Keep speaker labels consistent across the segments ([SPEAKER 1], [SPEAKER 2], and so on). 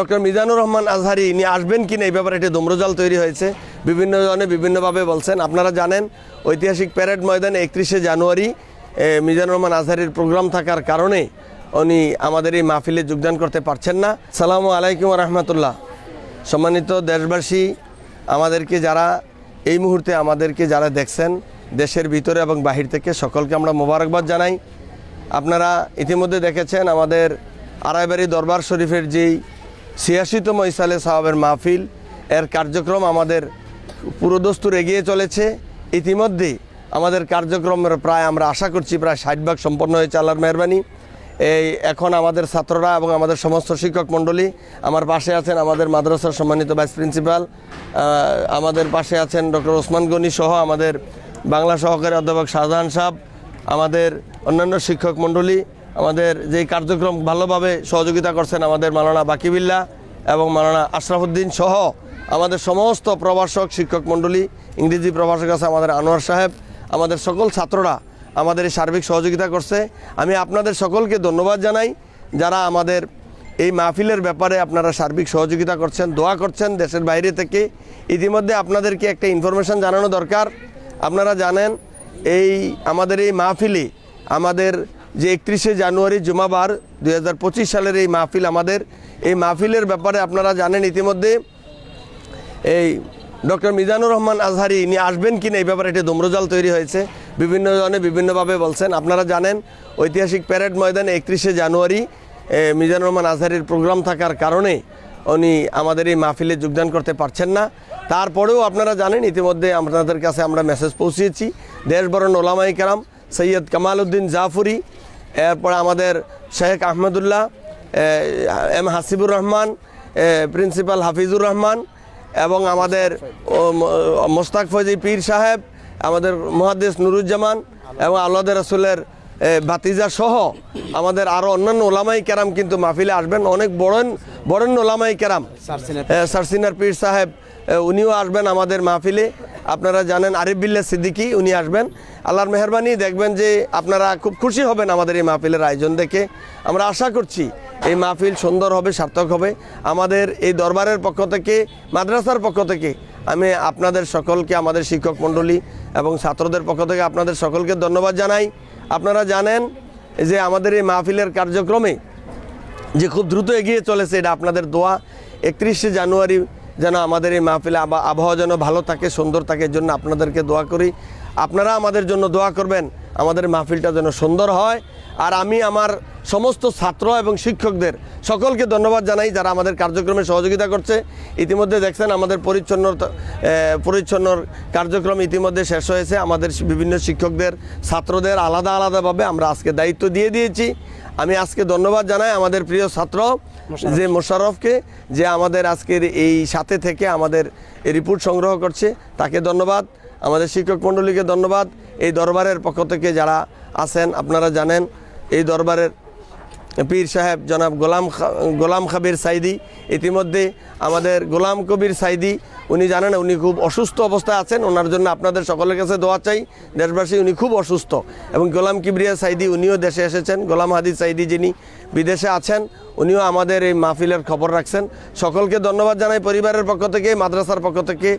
[SPEAKER 1] Doctor Mizanur Rahman Azhari, ইনি আসবেন কিনা এই ব্যাপারে একটি দম্রজাল তৈরি হয়েছে। বিভিন্ন জনে বিভিন্নভাবে বলছেন। আপনারা জানেন, ঐতিহাসিক প্যারেড ময়দানে একত্রিশে জানুয়ারি মিজানুর রহমান আজহারির প্রোগ্রাম থাকার কারণে উনি আমাদের এই মাহফিলে যোগদান করতে পারছেন না। সালামু আলাইকুম রহমতুল্লাহ। সম্মানিত দেশবাসী, আমাদেরকে যারা এই মুহূর্তে আমাদেরকে যারা দেখছেন, দেশের ভিতরে এবং বাহির থেকে, সকলকে আমরা মোবারকবাদ জানাই। আপনারা ইতিমধ্যে দেখেছেন আমাদের আড়াইবাড়ি দরবার শরীফের যেই ছিয়াশিতম ইসালে সাহাবের মাহফিল, এর কার্যক্রম আমাদের পুরোদস্তুর এগিয়ে চলেছে। ইতিমধ্যে আমাদের কার্যক্রমের প্রায় আমরা আশা করছি প্রায় ষাট ভাগ সম্পন্ন হয়েছে আল্লাহর মেহরবানি। এই এখন আমাদের ছাত্ররা এবং আমাদের সমস্ত শিক্ষক মণ্ডলী আমার পাশে আছেন আমাদের মাদ্রাসার সম্মানিত ভাইস প্রিন্সিপাল আমাদের পাশে আছেন ডক্টর ওসমান গনি সহ আমাদের বাংলা সহকারী অধ্যাপক শাহজাহান সাহেব, আমাদের অন্যান্য শিক্ষক মণ্ডলী আমাদের যেই কার্যক্রম ভালোভাবে সহযোগিতা করছেন আমাদের মালানা বাকিবিল্লা এবং মালানা আশরাফুদ্দিন সহ আমাদের সমস্ত প্রভাষক, শিক্ষক মণ্ডলী, ইংরেজি প্রভাষক আছে আমাদের আনোয়ার সাহেব, আমাদের সকল ছাত্ররা আমাদের এই সার্বিক সহযোগিতা করছে। আমি আপনাদের সকলকে ধন্যবাদ জানাই। যারা আমাদের এই মাহফিলের ব্যাপারে আপনারা সার্বিক সহযোগিতা করছেন, দোয়া করছেন দেশের বাইরে থেকে, ইতিমধ্যে আপনাদেরকে একটা ইনফরমেশন জানানো দরকার। আপনারা জানেন, এই আমাদের এই মাহফিলে আমাদের যে একত্রিশে জানুয়ারি জুমাবার দু হাজার পঁচিশ সালের এই মাহফিল আমাদের। এই মাহফিলের ব্যাপারে আপনারা জানেন ইতিমধ্যে এই ডক্টর মিজানুর রহমান আজহারি ইনি আসবেন কি না এই ব্যাপারে একটি দম্রজাল তৈরি হয়েছে। বিভিন্ন জনে বিভিন্নভাবে বলছেন। আপনারা জানেন, ঐতিহাসিক প্যারেড ময়দানে একত্রিশে জানুয়ারি মিজানুর রহমান আজহারির প্রোগ্রাম থাকার কারণে উনি আমাদের এই মাহফিলে যোগদান করতে পারছেন না। তারপরেও আপনারা জানেন, ইতিমধ্যে আপনাদের কাছে আমরা মেসেজ পৌঁছিয়েছি। দেশবরণ ওলামাই কারাম সৈয়দ কামাল উদ্দিন জাফরি এরপর আমাদের শেখ আহমেদুল্লাহ এম হাসিবুর রহমান প্রিন্সিপাল হাফিজুর রহমান এবং আমাদের মোস্তাক ফজি পীর সাহেব আমাদের মহাদেশ নুরুজ্জামান এবং আল্লাহ রসুলের ভাতিজা সহ আমাদের আরও অন্যান্য ওলামাই কেরাম কিন্তু মাহফিলে আসবেন। অনেক বড়ন বরেণ্য ওলামাই কেরাম। সারসিনার পীর সাহেব উনিও আসবেন আমাদের মাহফিলে। আপনারা জানেন আরিফ বিল্লা সিদ্দিকি, উনি আসবেন। আল্লাহর মেহরবানি, দেখবেন যে আপনারা খুব খুশি হবেন আমাদের এই মাহফিলের আয়োজন দেখে। আমরা আশা করছি এই মাহফিল সুন্দর হবে, সার্থক হবে। আমাদের এই দরবারের পক্ষ থেকে, মাদ্রাসার পক্ষ থেকে আমি আপনাদের সকলকে, আমাদের শিক্ষক মণ্ডলী এবং ছাত্রদের পক্ষ থেকে আপনাদের সকলকে ধন্যবাদ জানাই। আপনারা জানেন যে আমাদের এই মাহফিলের কার্যক্রমে যে খুব দ্রুত এগিয়ে চলেছে, এটা আপনাদের দোয়া। একত্রিশে জানুয়ারি যেন আমাদের এই মাহফিলে আবা- আবহাওয়া যেন ভালো থাকে, সুন্দর থাকে, এর জন্য আপনাদেরকে দোয়া করি। আপনারা আমাদের জন্য দোয়া করবেন, আমাদের মাহফিলটা যেন সুন্দর হয়। আর আমি আমার সমস্ত ছাত্র এবং শিক্ষকদের সকলকে ধন্যবাদ জানাই যারা আমাদের কার্যক্রমে সহযোগিতা করছে। ইতিমধ্যে দেখছেন আমাদের পরিচ্ছন্ন পরিচ্ছন্ন কার্যক্রম ইতিমধ্যে শেষ হয়েছে। আমাদের বিভিন্ন শিক্ষকদের, ছাত্রদের আলাদা আলাদাভাবে আমরা আজকে দায়িত্ব দিয়ে দিয়েছি। আমি আজকে ধন্যবাদ জানাই আমাদের প্রিয় ছাত্র যে মোশাররফকে যে আমাদের আজকের এই সাথে থেকে আমাদের এই রিপোর্ট সংগ্রহ করছে, তাকে ধন্যবাদ। আমাদের শিক্ষক মণ্ডলীকে ধন্যবাদ। এই দরবারের পক্ষ থেকে যারা আছেন, আপনারা জানেন, এই দরবারের পীর সাহেব জনাব গোলাম গোলাম খাবির সাইদি, ইতিমধ্যে আমাদের গোলাম কবির সাইদি, উনি জানেন, উনি খুব অসুস্থ অবস্থায় আছেন, ওনার জন্য আপনাদের সকলের কাছে দোয়া চাই, দেশবাসী উনি খুব অসুস্থ। এবং গোলাম কিবরিয়া সাইদি, উনিও দেশে এসেছেন, গোলাম হাদি সাইদি যিনি বিদেশে আছেন, উনিও আমাদের এই মাহফিলের খবর রাখছেন। সকলকে ধন্যবাদ জানাই পরিবারের পক্ষ থেকে, মাদ্রাসার পক্ষ থেকে,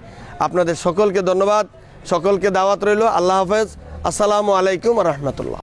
[SPEAKER 1] আপনাদের সকলকে ধন্যবাদ, সকলকে দাওয়াত রইল, আল্লাহ হাফেজ, আসসালামু আলাইকুম রহমতুল্লাহ।